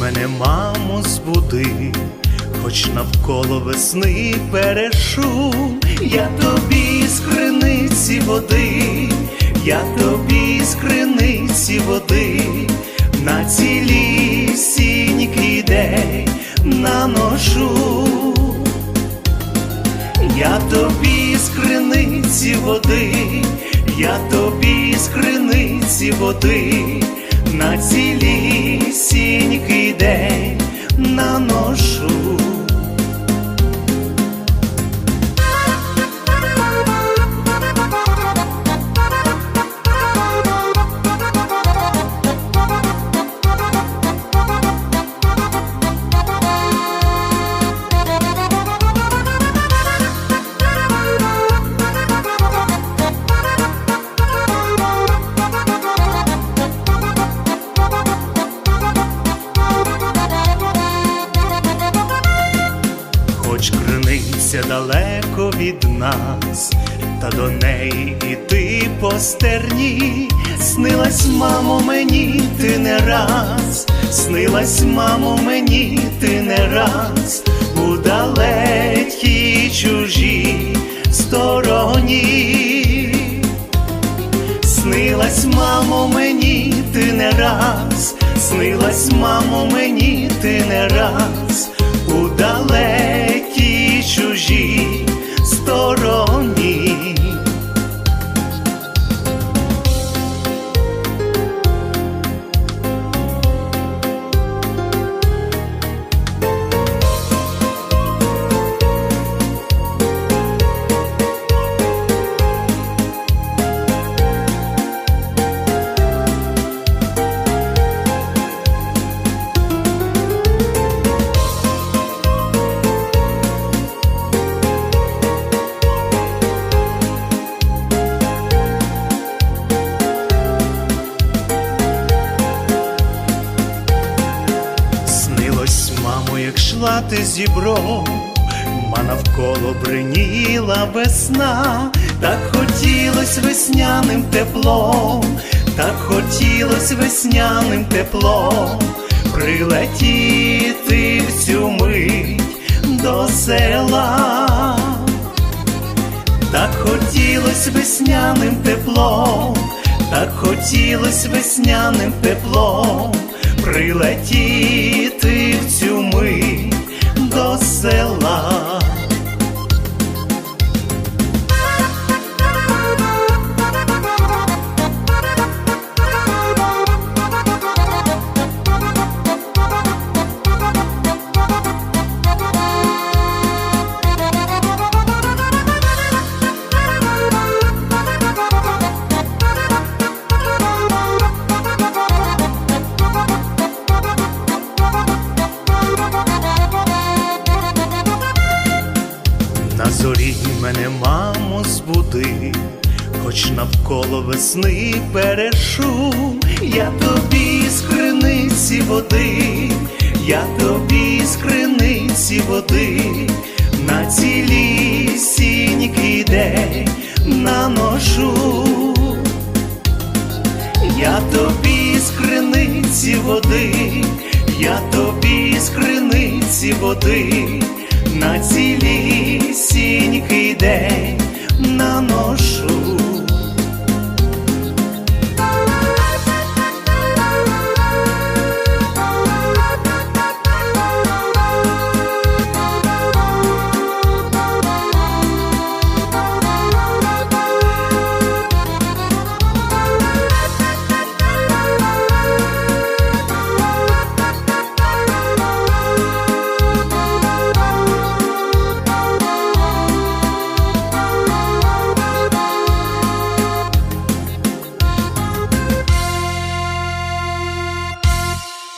мене, мамо, збуди, хоч навколо весни перешу, я тобі з криниці води, я тобі з криниці води, на цілі сінький день наношу. Я тобі з криниці води, я тобі з криниці води, на цілісінький день наношу. Хоч криниця далеко від нас, та до неї іти по стерні, снилась, мамо, мені ти не раз, снилась, мамо, мені ти не раз, у далекій чужій стороні. Снилась, мамо, мені ти не раз, снилась, мамо, мені ти не раз, шла зібром, ма навколо бриніла весна, так хотілось весняним теплом, так хотілось весняним теплом, прилетіти в цю мить до села. Так хотілось весняним теплом, так хотілось весняним теплом прилетіти в цю мить зорі мене, мамо, збуди, хоч навколо весни перешу, я тобі з криниці води, я тобі з криниці води, на цілі сінький день наношу. Я тобі з криниці води, я тобі з криниці води, на цілі сінький день.